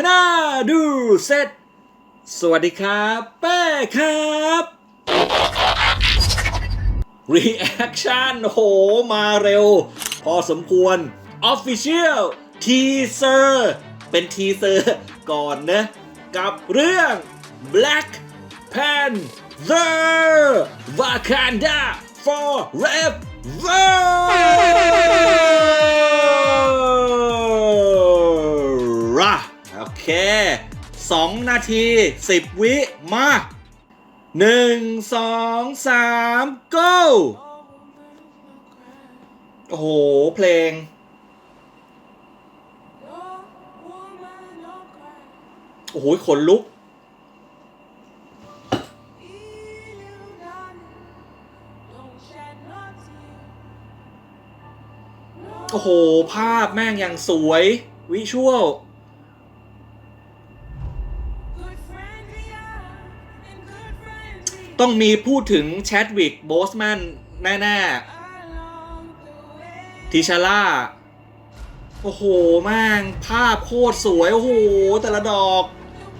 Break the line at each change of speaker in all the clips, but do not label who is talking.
พนาดูเซตสวัสดีครับแป้ครับ Reaction โห มาเร็ว พอสมควร Official Teaser เป็นทีเซอร์ก่อนนะ กับเรื่อง Black Panther Wakanda Forever 2 นาที 10 วิมาหนึ่งสองสาม go โอ้โห เพลง โอ้โห ขนลุก โอ้โห ภาพแม่งอย่างสวย วิชวล ต้องมีพูดถึงแชดวิกโบสแมนแน่ๆทิชาร่า โอ้โหแม่งภาพโคตรสวย โอ้โห แต่ละดอก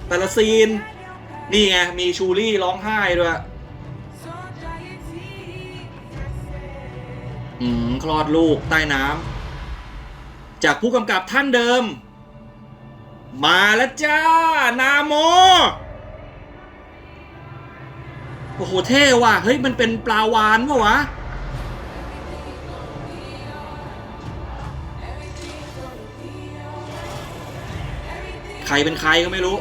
แต่ละซีน นี่ไง มีชูรี่ร้องไห้ด้วย อืม คลอดลูกใต้น้ำ จากผู้กำกับท่านเดิม มาแล้วจ้า นาโม โอ้โหเท่ว่ะ เฮ้ย มันเป็นปลาวานปะวะ ใครเป็นใครก็ไม่รู้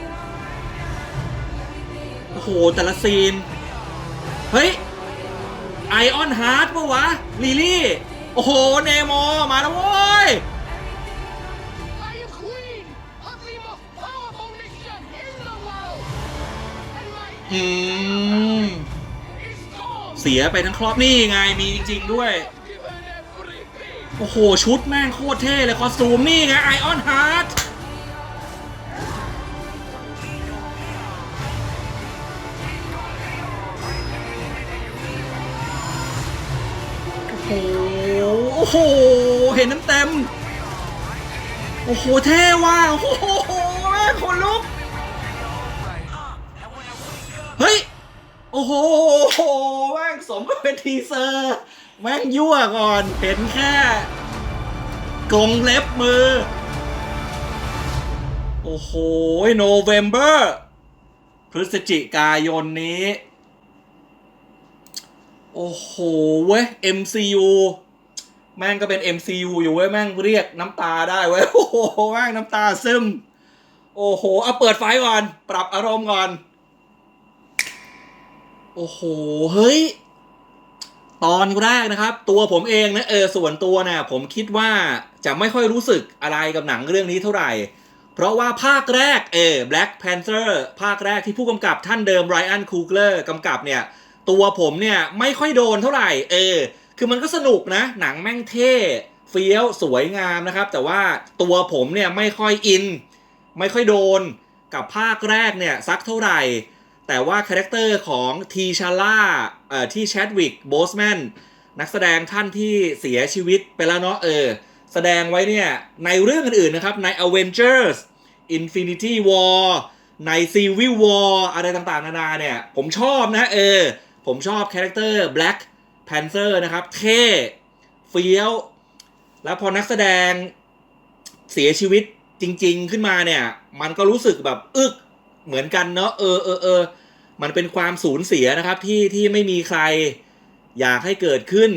โอ้โห แต่ละซีน เฮ้ย ไอออนฮาร์ดปะวะ ลิลี่ โอ้โห เนโม มาแล้วโว้ สียไปทั้งครอบนี่ไงมีจริง ๆ ด้วย โอ้โห ชุดแม่งโคตรเท่เลยคอสตูมนี่ไงไอออนฮาร์ดโอ้โหโอ้โหเห็นน้ำเต็ม โอ้โห เท่ว่ะ โอ้โหแม่งขนลุก เฮ้ย โอ้โห งสมกับเป็นทีเซอร์ แม่งยั่วก่อน เห็นแค่กงเล็บมือ โอ้โหโนเวม ber พฤศจิกายนนี้ โอ้โห เว้ย MCU แม่งก็เป็น MCU อยู่เว้ย แม่งเรียกน้ำตาได้เว้ย โอ้โห แม่งน้ำตาซึม โอ้โห เอาเปิดไฟก่อน ปรับอารมณ์ก่อน โอ้โห เฮ้ย ตอนแรกนะครับ ตัวผมเองนะเออส่วนตัวนี่ยผมคิดว่าจะไม่ค่อยรู้สึกอะไรกับหนังเรื่องนี้เท่าไหร่ เพราะว่าภาคแรกเออ Black Panther ภาคแรกที่ผู้กำกับท่านเดิมไรอันคูเกอร์กำกับเนี่ย ตัวผมเนี่ยไม่ค่อยโดนเท่าไหร่ เออ คือมันก็สนุกนะ หนังแม่งเท่เฟี้ยวสวยงามนะครับ แต่ว่าตัวผมเนี่ยไม่ค่อยอิน ไม่ค่อยโดนกับภาคแรกเนี่ยสักเท่าไหร่ แต่ว่าคาแรคเตอร์ของทีชาร่าเอ่อที่แชดวิกโบสแมนนักแสดงท่านที่เสียชีวิตไปแล้วเนาะเออ แสดงไว้เนี่ย ในเรื่องอื่นๆนะครับ ใน Avengers Infinity War ใน Civil War อะไรต่างๆ นานาเนี่ย ผมชอบนะเออ ผมชอบคาแรคเตอร์ Black Panther นะครับ เท่เฟี้ยว แล้วพอนักแสดงเสียชีวิตจริงๆขึ้นมาเนี่ย มันก็รู้สึกแบบอึก เหมือนกันเนาะเออเออเออมันเป็นความสูญเสียนะครับที่ที่ไม่มีใครอยากให้เกิดขึ้น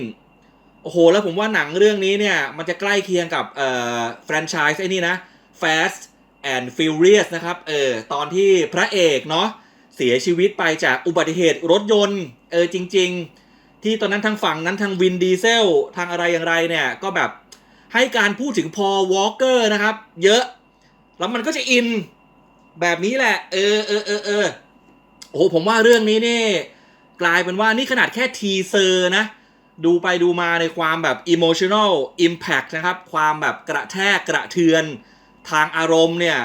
โอ้โห แล้วผมว่าหนังเรื่องนี้เนี่ย มันจะใกล้เคียงกับเอ่อแฟรนไชส์ไอ้นี่นะ Fast and Furious นะครับ เออ ตอนที่พระเอกเนาะเสียชีวิตไปจากอุบัติเหตุรถยนต์ เออ จริง ๆ ที่ตอนนั้นทางฝั่งนั้นทางวินดีเซล ทางอะไรอย่างไรเนี่ย ก็แบบให้การพูดถึงพอวอลเกอร์นะครับ เยอะ แล้วมันก็จะอิน แบบนี้แหละ เออเออเออเออโอ้โหผมว่าเรื่องนี้นี่กลายเป็นว่านี่ขนาดแค่ทีเซอร์นะ ดูไปดูมาในความแบบ emotional impact นะครับ ความแบบกระแทกกระเทือนทางอารมณ์เนี่ย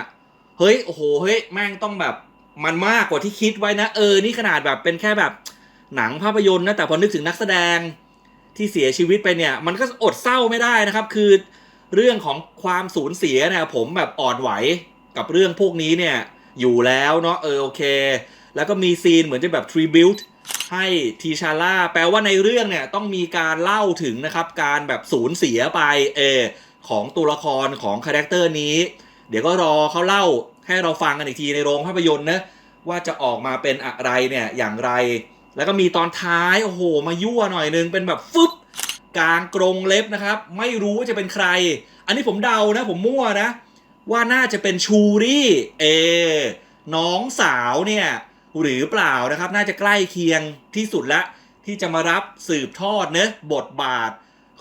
เฮ้ย โอ้โห เฮ้ย แม่งต้องแบบมันมากกว่าที่คิดไว้นะ เออ นี่ขนาดแบบเป็นแค่แบบหนังภาพยนตร์นะ แต่พอนึกถึงนักแสดงที่เสียชีวิตไปเนี่ย มันก็อดเศร้าไม่ได้นะครับ คือเรื่องของความสูญเสียเนี่ยผมแบบอ่อนไหว กับเรื่องพวกนี้เนี่ย อยู่แล้วเนาะเออโอเค แล้วก็มีซีนเหมือนจะแบบ tribute ให้ทีชาร่าแปลว่าในเรื่องเนี่ยต้องมีการเล่าถึงนะครับ การแบบสูญเสียไปเออของตัวละครของคาแรคเตอร์นี้ เดี๋ยวก็รอเขาเล่าให้เราฟังกันอีกทีในโรงภาพยนตร์นะว่าจะออกมาเป็นอะไรเนี่ยอย่างไร แล้วก็มีตอนท้ายโอ้โหมายั่วหน่อยนึงเป็นแบบฟึบกลางกรงเล็บนะครับ ไม่รู้ว่าจะเป็นใคร อันนี้ผมเดานะ ผมมั่วนะ ว่าน่าจะเป็นชูรี่เอ น้องสาวเนี่ยหรือเปล่านะครับ น่าจะใกล้เคียงที่สุดละ ที่จะมารับสืบทอดเนะบทบาท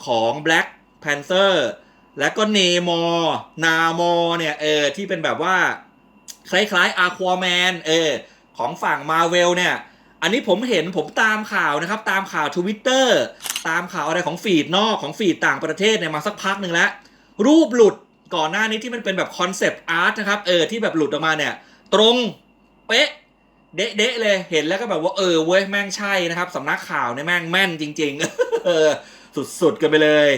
ของ Black Panther และก็เนมอ นามอเนี่ยเออที่เป็นแบบว่า คล้ายๆอาควาแมนเออของฝั่งมาเวลเนี่ย อันนี้ผมเห็นผมตามข่าวนะครับ ตามข่าวทวิตเตอร์ตามข่าวอะไรของฟีดนอกของฟีดต่างประเทศเนี่ยมาสักพักหนึ่งแล้ว รูปหลุด ก่อนหน้านี้ที่มันเป็นแบบคอนเซปต์อาร์ตนะครับเออที่แบบหลุดออกมาเนี่ย ตรงเป๊ะเดะเลยเห็นแล้วก็แบบว่าเออเว้ยแม่งใช่นะครับสำนักข่าวเนี่ยแม่งแม่นจริงๆสุดๆกันไปเลย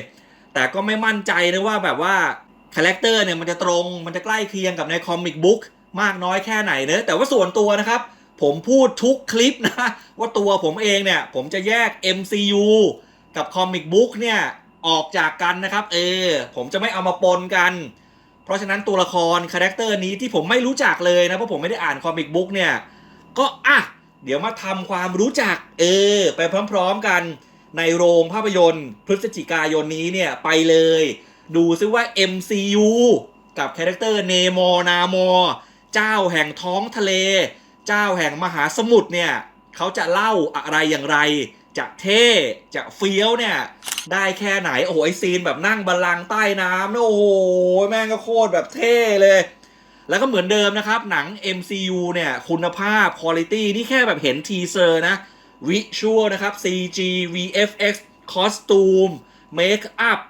แต่ก็ไม่มั่นใจนะว่าแบบว่าคาแรคเตอร์เนี่ยมันจะตรงมันจะใกล้เคียงกับในคอมิกบุ๊กมากน้อยแค่ไหนเนอะแต่ว่าส่วนตัวนะครับ ผมพูดทุกคลิปนะ ว่าตัวผมเองเนี่ย ผมจะแยก MCU กับคอมิกบุ๊กเนี่ย ออกจากกันนะครับ เออ ผมจะไม่เอามาปนกัน เพราะฉะนั้นตัวละครคาแรคเตอร์นี้ที่ผมไม่รู้จักเลยนะ เพราะผมไม่ได้อ่านคอมิกบุ๊กเนี่ย ก็อะ เดี๋ยวมาทำความรู้จัก เออ ไปพร้อมๆกันในโรงภาพยนตร์ พฤศจิกายนนี้เนี่ยไปเลย ดูซิว่า MCU กับคาแรคเตอร์เนโมนาโมเจ้าแห่งท้องทะเล เจ้าแห่งมหาสมุทรเนี่ย เขาจะเล่าอะไรอย่างไร จะเท่จะเฟี้ยวเนี่ย ได้แค่ไหน โอ้โหไอซีนแบบนั่งบัลลังก์ใต้น้ำนะโอ้โห แม่งก็โคตรแบบเท่เลย แล้วก็เหมือนเดิมนะครับ หนัง MCU เนี่ย คุณภาพ Quality นี่แค่แบบเห็นทีเซอร์นะวิชวลนะครับ CG VFX คอสตูมเมคอัพ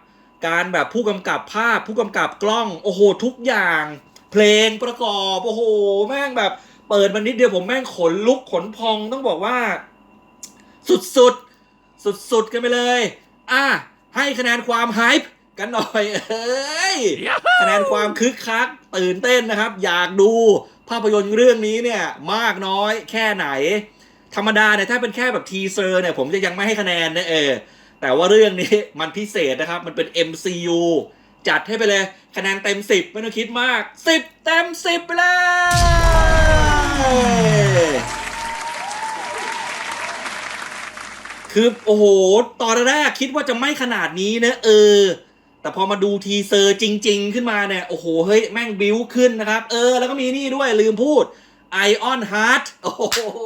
การแบบผู้กำกับภาพผู้กำกับกล้อง โอ้โห ทุกอย่าง เพลงประกอบ โอ้โห แม่งแบบเปิดมานิดเดียวผมแม่งขนลุกขนพองต้องบอกว่า สุดๆสุดๆกันไปเลย อะ ให้คะแนนความไฮป์กันหน่อยเอ้ย คะแนนความคึกคัก ตื่นเต้นนะครับ อยากดูภาพยนตร์เรื่องนี้เนี่ยมากน้อยแค่ไหน ธรรมดาเนี่ยถ้าเป็นแค่แบบทีเซอร์เนี่ยผมจะยังไม่ให้คะแนนนะเออ แต่ว่าเรื่องนี้มันพิเศษนะครับ มันเป็น MCU จัดให้ไปเลยคะแนนเต็ม 10 ไม่ต้องคิดมาก 10 เต็ม 10 ไปเลย คือโอ้โห ตอนแรกคิดว่าจะไม่ขนาดนี้นะเออ แต่พอมาดูทีเซอร์จริง ๆ ขึ้นมาเนี่ย โอ้โห เฮ้ย แม่งบิ้วขึ้นนะครับ เออ แล้วก็มีนี่ด้วยลืมพูด Ion Heart โอ้โห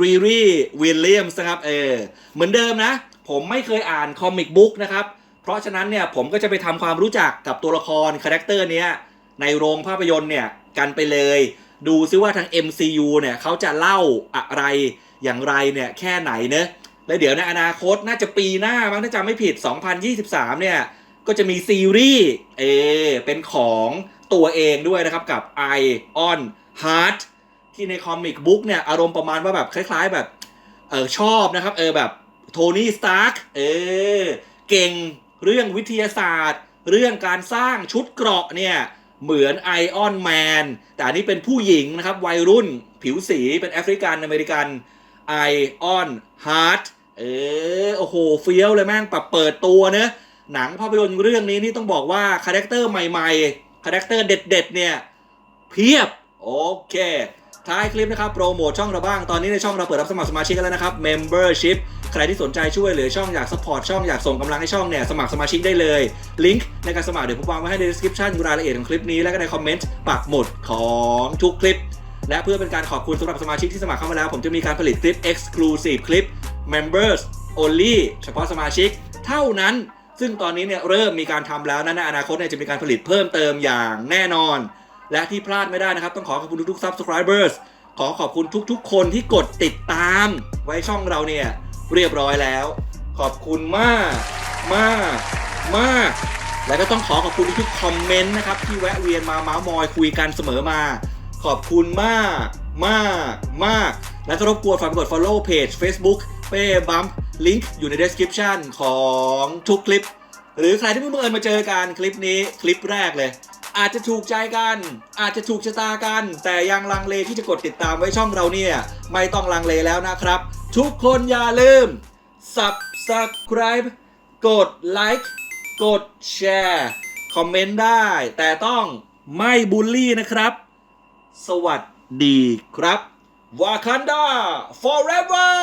รีรีวิลเลียมส์นะครับ เออ เหมือนเดิมนะ ผมไม่เคยอ่านคอมิกบุ๊กนะครับ เพราะฉะนั้นเนี่ยผมก็จะไปทำความรู้จักกับตัวละครคาแรคเตอร์เนี้ยในโรงภาพยนตร์เนี่ยกันไปเลย ดูซิว่าทาง MCU เนี่ยเขาจะเล่าอะไร อย่างไรเนี่ยแค่ไหนเนะแล้วเดี๋ยวในอนาคตน่าจะปีหน้ามั้งถ้าจำไม่ผิด 2023 เนี่ย ก็จะมีซีรีส์เอเป็นของตัวเองด้วยนะครับกับ I on Heart ที่ในคอมิกบุ๊กเนี่ย อารมณ์ประมาณว่าแบบคล้ายๆแบบ เออชอบนะครับเออแบบโทนี่สตาร์กเออเก่งเรื่องวิทยาศาสตร์ เรื่องการสร้างชุดเกราะเนี่ย เหมือนไอออนแมนแต่อันนี้เป็นผู้หญิงนะครับ วัยรุ่นผิวสีเป็นแอฟริกันอเมริกัน ไอออนฮาร์ดเออโอ้โหเฟี้ยวเลยแม่งปรับเปิดตัวเนอะหนังภาพยนตร์เรื่องนี้นี่ต้องบอกว่าคาแรคเตอร์ใหม่ๆคาแรคเตอร์เด็ดๆเนี่ยเพียบ โอเคท้ายคลิปนะครับโปรโมทช่องเราบ้างตอนนี้ในช่องเราเปิดรับสมัครสมาชิกกันแล้วนะครับ Membership ใครที่สนใจช่วยเหลือช่องอยากสปอร์ตช่องอยากส่งกำลังให้ช่องเนี่ยสมัครสมาชิกได้เลย ลิงก์ในการสมัครเดี๋ยวผมวางไว้ให้ใน description รายละเอียดของคลิปนี้แล้วก็ในคอมเมนต์ปักหมุดของทุกคลิป และเพื่อเป็นการขอบคุณสำหรับสมาชิกที่สมัครเข้ามาแล้ว ผมจะมีการผลิตคลิป exclusive คลิป members only เฉพาะสมาชิกเท่านั้น ซึ่งตอนนี้เนี่ยเริ่มมีการทำแล้วนะในอนาคตเนี่ยจะมีการผลิตเพิ่มเติมอย่างแน่นอน และที่พลาดไม่ได้นะครับ ต้องขอขอบคุณทุกๆ subscribers ขอขอบคุณทุกๆ คนที่กดติดตาม ไว้ช่องเราเนี่ยเรียบร้อยแล้ว ขอบคุณมากมากมากและก็ต้องขอขอบคุณทุกคอมเมนต์นะครับที่แวะเวียนมาเมาส์มอยคุยกันเสมอมา ขอบคุณมากมากมาก และก็รบกวนฝากกด follow page Facebook เป้บัมลิงก์อยู่ใน description ของทุกคลิป หรือใครที่เพิ่งบังเอิญมาเจอกันคลิปนี้คลิปแรกเลย อาจจะถูกใจกัน อาจจะถูกชะตากัน แต่ยังลังเลที่จะกดติดตามไว้ช่องเราเนี่ย ไม่ต้องลังเลแล้วนะครับ ทุกคนอย่าลืม subscribe กดไลค์กดแชร์คอมเมนต์ได้ แต่ต้องไม่บูลลี่นะครับ สวัสดีครับวาคันดา forever